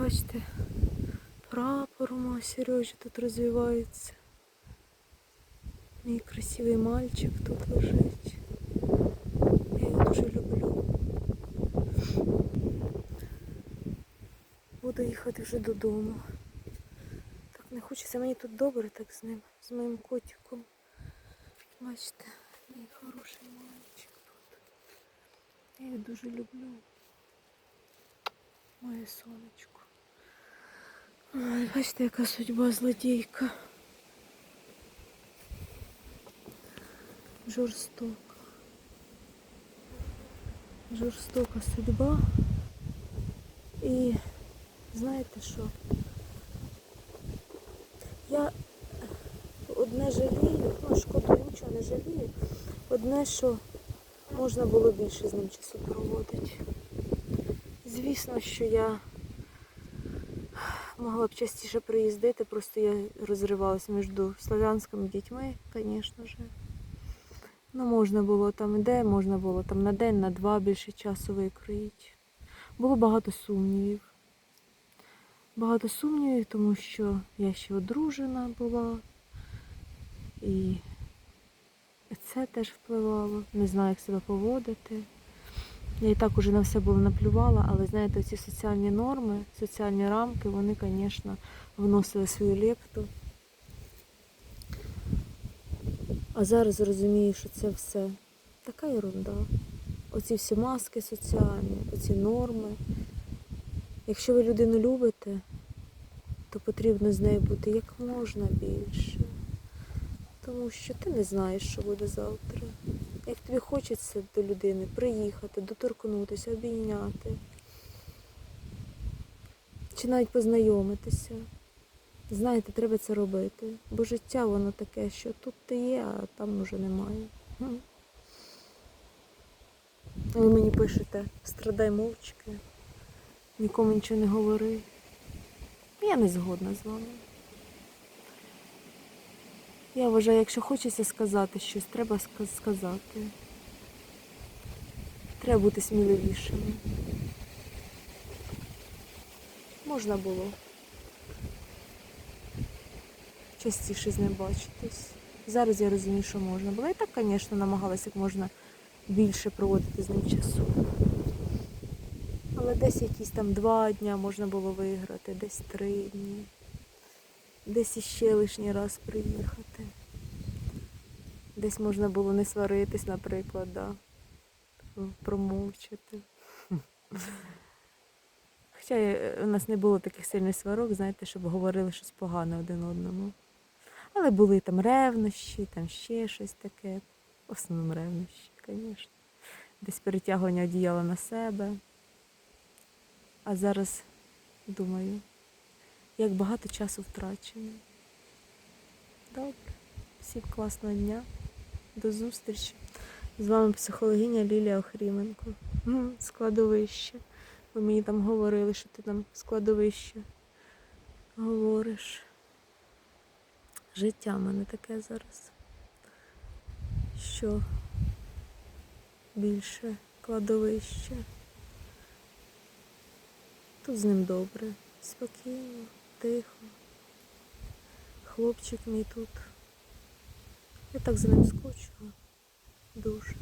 Бачите, прапор у мого Сережі тут розвивається. Мій красивий мальчик тут лежить. Я його дуже люблю. Буду їхати вже додому. Так не хочеться, мені тут добре так з ним, з моїм котиком. Бачите, мій хороший мальчик тут. Я його дуже люблю. Моє сонечко. Ой, бачите, яка судьба злодійка. Жорстока. Жорстока судьба. І знаєте що? Я одне жалію, ну шкоду нічого не жалію. Одне, що можна було більше з ним часу проводити. Звісно, що я могла б частіше приїздити, просто я розривалась між слов'янськими дітьми, звісно ж. Ну, можна було там де, можна було там на день, на два більше часу викроїти. Було багато сумнівів. Багато сумнівів, тому що я ще одружена була. І це теж впливало. Не знаю, як себе поводити. Я і так уже на все було наплювала, але знаєте, ці соціальні норми, соціальні рамки, вони, звісно, вносили свою лепту. А зараз розумію, що це все така ерунда. Оці всі маски соціальні, оці норми. Якщо ви людину любите, то потрібно з нею бути як можна більше. Тому що ти не знаєш, що буде завтра. Як тобі хочеться до людини приїхати, доторкнутися, обійняти, чи навіть познайомитися. Знаєте, треба це робити. Бо життя воно таке, що тут ти є, а там вже немає. Ви мені пишете, страдай мовчки, нікому нічого не говори. Я не згодна з вами. Я вважаю, якщо хочеться сказати щось, треба сказати. Треба бути сміливішими. Можна було частіше з ним бачитись. Зараз я розумію, що можна було. І так, звісно, намагалася як можна більше проводити з ним часу. Але десь якісь там два дня можна було виграти, десь три дні. Десь іще лишній раз приїхати. Десь можна було не сваритись, наприклад, да. промовчати. Хоча е, у нас не було таких сильних сварок, знаєте, щоб говорили щось погане один одному. Але були там ревнощі, там ще щось таке. В основному ревнощі, звісно. Десь перетягування одіяла на себе. А зараз думаю, як багато часу втрачено. Добре. Всім класного дня. До зустрічі. З вами психологиня Лілія Охріменко. Складовище. Ви мені там говорили, що ти там складовище говориш. Життя в мене таке зараз. Що більше кладовище. Тут з ним добре, спокійно, тихо. Хлопчик мій тут. Я так за ним скучила. Дуже.